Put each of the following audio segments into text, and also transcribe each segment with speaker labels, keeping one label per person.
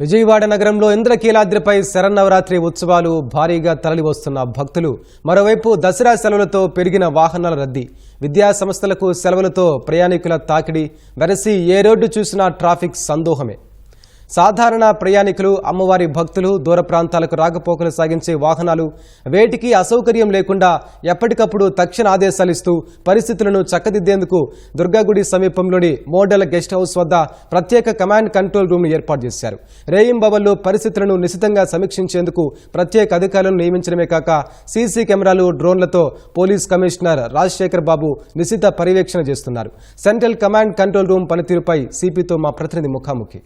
Speaker 1: విజయవాడ నగరంలో ఇంద్రకీలాద్రిపై శరన్నవరాత్రి ఉత్సవాలు భారీగా తరలివస్తున్న భక్తులు. మరోవైపు దసరా సెలవులతో పెరిగిన వాహనాల రద్దీ విద్యా సంస్థలకు సెలవులతో ప్రయాణికుల తాకిడి వెరసి ఏ రోడ్డు చూసినా ట్రాఫిక్ సందోహమే. సాధారణ ప్రయాణికులు అమ్మవారి భక్తులు దూర ప్రాంతాలకు రాకపోకలు సాగించే వాహనాలు వేటికి అసౌకర్యం లేకుండా ఎప్పటికప్పుడు తక్షణ ఆదేశాలు ఇస్తూ పరిస్థితులను చక్కదిద్దేందుకు దుర్గాగుడి సమీపంలోని మోడల్ గెస్ట్ హౌస్ వద్ద ప్రత్యేక కమాండ్ కంట్రోల్ రూమ్ను ఏర్పాటు చేశారు. రేయింబవల్లో పరిస్థితులను నిశితంగా సమీక్షించేందుకు ప్రత్యేక అధికారులను నియమించడమే కాక సీసీ కెమెరాలు డ్రోన్లతో పోలీస్ కమిషనర్ రాజశేఖర్ బాబు నిశిత పర్యవేక్షణ చేస్తున్నారు. సెంట్రల్ కమాండ్ కంట్రోల్ రూమ్ పనితీరుపై సిపితో మా ప్రతినిధి ముఖాముఖి.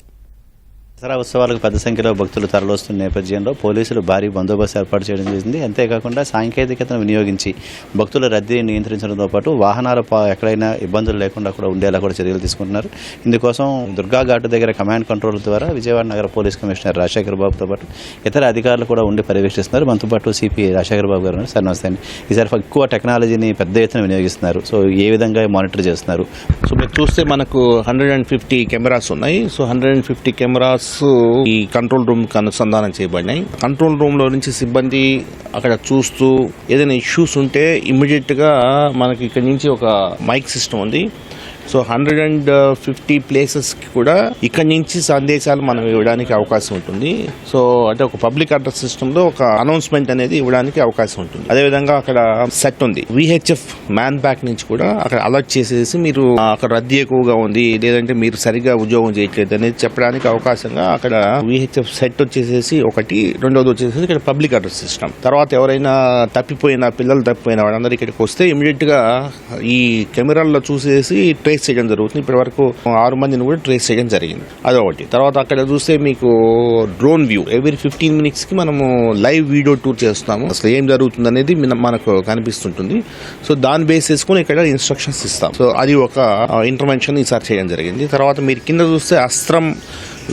Speaker 2: దసరా ఉత్సవాలకు పెద్ద సంఖ్యలో భక్తులు తరలిస్తున్న నేపథ్యంలో పోలీసులు భారీ బందోబస్తు ఏర్పాటు చేయడం జరిగింది. అంతేకాకుండా సాంకేతికతను వినియోగించి భక్తుల రద్దీని నియంత్రించడంతో పాటు వాహనాలు ఎక్కడైనా ఇబ్బందులు లేకుండా కూడా ఉండేలా కూడా చర్యలు తీసుకుంటున్నారు. ఇందుకోసం దుర్గా ఘాటు దగ్గర కమాండ్ కంట్రోల్ ద్వారా విజయవాడ నగర పోలీస్ కమిషనర్ రాజశేఖర్ బాబుతో పాటు ఇతర అధికారులు కూడా ఉండి పర్యవేక్షిస్తున్నారు. మనతో పాటు సిపి రాజశేఖర్ బాబు గారు సార్ నమస్తే అండి. ఈసారి ఎక్కువ టెక్నాలజీని పెద్ద ఎత్తున వినియోగిస్తున్నారు. సో ఏ విధంగా మానిటర్ చేస్తున్నారు?
Speaker 3: సో మీరు చూస్తే మనకు హండ్రెడ్ అండ్ ఫిఫ్టీ కెమెరాస్ ఉన్నాయి. So hundred and fifty cameras ఈ కంట్రోల్ రూమ్కి అనుసంధానం చేయబడినాయి. కంట్రోల్ రూమ్లో నుంచి సిబ్బంది అక్కడ చూస్తూ ఏదైనా ఇష్యూస్ ఉంటే ఇమ్మీడియట్గా మనకి ఇక్కడ నుంచి ఒక మైక్ సిస్టమ్ ఉంది. సో హండ్రెడ్ అండ్ ఫిఫ్టీ ప్లేసెస్కి కూడా ఇక్కడ నుంచి సందేశాలు మనం ఇవ్వడానికి అవకాశం ఉంటుంది. సో అంటే ఒక పబ్లిక్ అడ్రస్ సిస్టమ్లో ఒక అనౌన్స్మెంట్ అనేది ఇవ్వడానికి అవకాశం ఉంటుంది. అదేవిధంగా అక్కడ సెట్ ఉంది. విహెచ్ఎఫ్ మ్యాన్ బ్యాక్ నుంచి కూడా అక్కడ అలర్ట్ చేసేసి మీరు అక్కడ రద్దీ ఎక్కువగా ఉంది లేదంటే మీరు సరిగ్గా ఉద్యోగం చేయట్లేదు అనేది చెప్పడానికి అవకాశంగా అక్కడ విహెచ్ఎఫ్ సెట్ వచ్చేసేసి ఒకటి రెండోది వచ్చేసేసి ఇక్కడ పబ్లిక్ అడ్రస్ సిస్టమ్. తర్వాత ఎవరైనా తప్పిపోయిన పిల్లలు తప్పిపోయిన వాళ్ళందరూ ఇక్కడికి వస్తే ఇమీడియట్గా ఈ కెమెరాల్లో చూసేసి ట్రేస్ చేయడం జరుగుతుంది. ఇప్పటి వరకు ఆరు మందిని కూడా ట్రేస్ చేయడం జరిగింది. అదొకటి. తర్వాత అక్కడ చూస్తే మీకు డ్రోన్ వ్యూ. ఎవ్రీ ఫిఫ్టీన్ మినిట్స్కి మనము లైవ్ వీడియో టూర్ చేస్తాము అసలు ఏం జరుగుతుంది అనేది మనకు కనిపిస్తుంటుంది. సో దాని బేస్ చేసుకుని ఇక్కడ ఇన్స్ట్రక్షన్స్ ఇస్తాం. సో అది ఒక ఇంటర్వెన్షన్ ఈసారి చేయడం జరిగింది. తర్వాత మీరు కింద చూస్తే అస్త్రం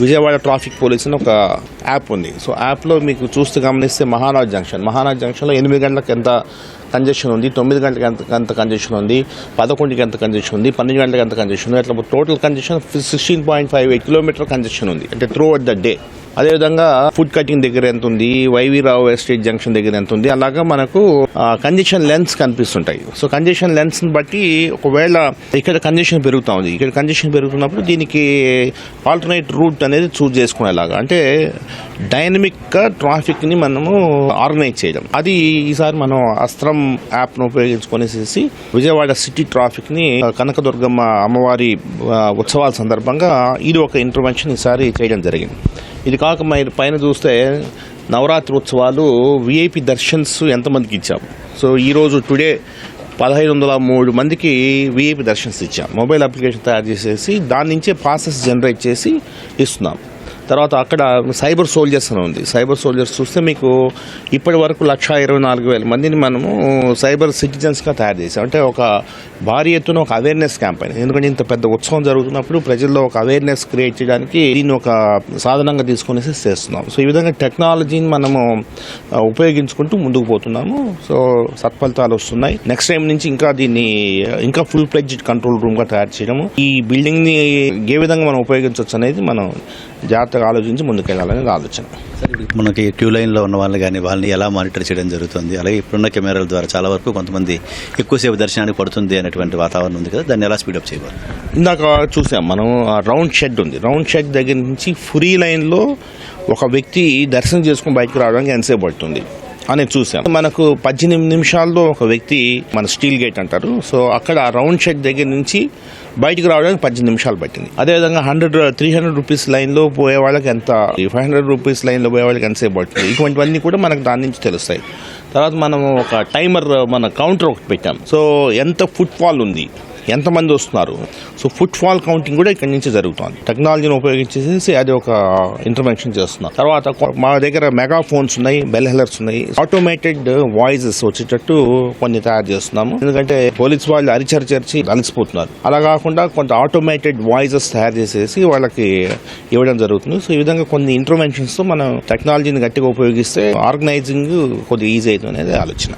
Speaker 3: విజయవాడ ట్రాఫిక్ పోలీస్ అని ఒక యాప్ ఉంది. సో యాప్లో మీకు చూస్తూ గమనిస్తే మహానాథ్ జంక్షన్. మహానాథ్ జంక్షన్లో ఎనిమిది గంటలకు ఎంత కంజెషన్ ఉంది? తొమ్మిది గంటలకు ఎంత ఎంత కంజెషన్ ఉంది? పదకొండుకి ఎంత కంజెషన్ ఉంది? పన్నెండు గంటలకు ఎంత కంజెషన్ ఉంది? అట్లా total congestion sixteen point five eight kilometer congestion ఉంది. అంటే త్రూ అవుట్ ద డే అదేవిధంగా ఫుడ్ కటింగ్ దగ్గర ఎంత ఉంది? వైవి రావు ఎస్టేట్ జంక్షన్ దగ్గర ఎంత ఉంది? అలాగా మనకు కంజెషన్ లెన్స్ కనిపిస్తుంటాయి. సో కంజెషన్ లెన్స్ బట్టి ఒకవేళ ఇక్కడ కంజెషన్ పెరుగుతూ ఉంది. ఇక్కడ కంజెషన్ పెరుగుతున్నప్పుడు దీనికి ఆల్టర్నేట్ రూట్ అనేది చూజ్ చేసుకునేలాగా. అంటే డైనమిక్గా ట్రాఫిక్ని మనము ఆర్గనైజ్ చేయడం. అది ఈసారి మనం అస్త్రం యాప్ను ఉపయోగించుకొనేసేసి విజయవాడ సిటీ ట్రాఫిక్ని కనకదుర్గమ్మ అమ్మవారి ఉత్సవాల సందర్భంగా ఇది ఒక ఇంటర్వెన్షన్ ఈసారి చేయడం జరిగింది. ఇది కాక మీరు పైన చూస్తే నవరాత్రి ఉత్సవాలు విఐపి దర్శన్స్ ఎంతమందికి ఇచ్చాం. సో ఈరోజు టుడే పదహైదు వందల మూడు మందికి విఐపి దర్శన్స్ ఇచ్చాం. మొబైల్ అప్లికేషన్ తయారు చేసేసి దాని నుంచే పాసెస్ జనరేట్ చేసి ఇస్తున్నాం. తర్వాత అక్కడ సైబర్ సోల్జర్స్ అని ఉంది. సైబర్ సోల్జర్స్ చూస్తే మీకు ఇప్పటి వరకు లక్ష ఇరవై నాలుగు వేల మందిని మనము సైబర్ సిటిజన్స్గా తయారు చేసాం అంటే ఒక భారీ ఎత్తున ఒక అవేర్నెస్ క్యాంపెయిన్ ఎందుకంటే ఇంత పెద్ద ఉత్సవం జరుగుతున్నప్పుడు ప్రజల్లో ఒక అవేర్నెస్ క్రియేట్ చేయడానికి దీన్ని ఒక సాధనంగా తీసుకునేసి చేస్తున్నాం. సో ఈ విధంగా టెక్నాలజీని మనము ఉపయోగించుకుంటూ ముందుకు పోతున్నాము. సో సత్ఫలితాలు వస్తున్నాయి. నెక్స్ట్ టైం నుంచి ఇంకా దీన్ని ఇంకా ఫుల్ ప్లెడ్జ్ కంట్రోల్ రూమ్గా తయారు చేయడము. ఈ బిల్డింగ్ని ఏ విధంగా మనం ఉపయోగించవచ్చు అనేది మనం జాగ్రత్తగా ఆలోచించి ముందుకెళ్ళాలనేది ఆలోచన.
Speaker 2: మనకి క్యూ లైన్లో ఉన్న వాళ్ళు కానీ వాళ్ళని ఎలా మానిటర్ చేయడం జరుగుతుంది? అలాగే ఇప్పుడున్న కెమెరాల ద్వారా చాలా వరకు కొంతమంది ఎక్కువసేపు దర్శనానికి పడుతుంది అనేటువంటి వాతావరణం ఉంది కదా దాన్ని ఎలా స్పీడప్ చేయవాలి
Speaker 3: ఇందాక చూసాం మనం ఆ రౌండ్ షెడ్ ఉంది. రౌండ్ షెడ్ దగ్గర నుంచి ఫ్రీ లైన్లో ఒక వ్యక్తి దర్శనం చేసుకుని బయటకు రావడానికి ఎంతసేపు పడుతుంది అనేది చూసాం. మనకు పద్దెనిమిది నిమిషాల్లో ఒక వ్యక్తి మన స్టీల్ గేట్ అంటారు. సో అక్కడ ఆ రౌండ్ షెడ్ దగ్గర నుంచి బయటకు రావడానికి పద్దెనిమిది నిమిషాలు పట్టింది. అదేవిధంగా హండ్రెడ్ త్రీ హండ్రెడ్ రూపీస్ లైన్లో పోయే వాళ్ళకి ఎంత ఫైవ్ హండ్రెడ్ రూపీస్ లైన్లో పోయే వాళ్ళకి ఎంతసేపు పడుతుంది ఇటువంటివన్నీ కూడా మనకు దాని నుంచి తెలుస్తాయి. తర్వాత మనం ఒక టైమర్ మన కౌంటర్ ఒకటి పెట్టాం. సో ఎంత ఫుట్ఫాల్ ఉంది? ఎంతమంది వస్తున్నారు? సో ఫుట్ ఫాల్ కౌంటింగ్ కూడా ఇక్కడి నుంచి జరుగుతుంది. టెక్నాలజీని ఉపయోగించేసి అది ఒక ఇంటర్వెన్షన్ చేస్తున్నాం తర్వాత మా దగ్గర మెగా ఫోన్స్ ఉన్నాయి బెల్ హెలర్స్ ఉన్నాయి. ఆటోమేటెడ్ వాయిసెస్ వచ్చేటట్టు కొన్ని తయారు చేస్తున్నాము. ఎందుకంటే పోలీస్ వాళ్ళు అరిచరిచరిచి అలసిపోతున్నారు అలా కాకుండా కొంత ఆటోమేటెడ్ వాయిసెస్ తయారు చేసేసి వాళ్ళకి ఇవ్వడం జరుగుతుంది. సో ఈ విధంగా కొన్ని ఇంటర్వెన్షన్స్ మనం టెక్నాలజీని గట్టిగా ఉపయోగిస్తే ఆర్గనైజింగ్ కొద్దిగా ఈజీ అవుతుంది అనేది ఆలోచన.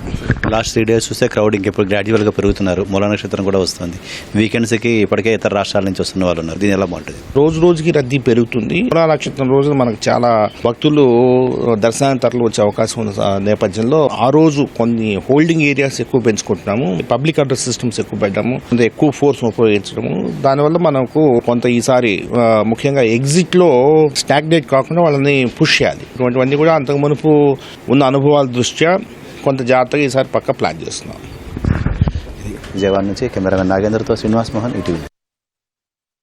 Speaker 2: లాస్ట్ త్రీ డేస్ చూస్తే క్రౌడ్ ఇంకెప్పుడు గ్రాడ్యువల్గా పెరుగుతున్నారు. మూల నక్షత్రం కూడా వస్తుంది. వీకెండ్స్కి ఇప్పటికే ఇతర రాష్ట్రాల నుంచి వస్తున్న వాళ్ళు ఉన్నారు. దీని ఎలా బాగుంటుంది?
Speaker 3: రోజు రోజుకి రద్దీ పెరుగుతుంది. మూల నక్షత్రం రోజున మనకు చాలా భక్తులు దర్శనానికి తరలి వచ్చే అవకాశం ఉన్న నేపథ్యంలో ఆ రోజు కొన్ని హోల్డింగ్ ఏరియాస్ ఎక్కువ పెంచుకుంటున్నాము. పబ్లిక్ అడ్రస్ సిస్టమ్స్ ఎక్కువ పెట్టాము కొంత ఎక్కువ ఫోర్స్ ఉపయోగించడము. దానివల్ల మనకు కొంత ఈసారి ముఖ్యంగా ఎగ్జిట్లో స్టాగ్నేట్ కాకుండా వాళ్ళని పుష్ చేయాలి. ఇటువంటివన్నీ కూడా అంతకు మునుపు ఉన్న అనుభవాల దృష్ట్యా కొంత జాగ్రత్తగా ఈసారి పక్క ప్లాన్ చేస్తున్నాం.
Speaker 2: విజయవాడ నుంచి కెమెరామెన్ నాగేంద్రతో శ్రీనివాస్ మోహన్ ఇటీవీ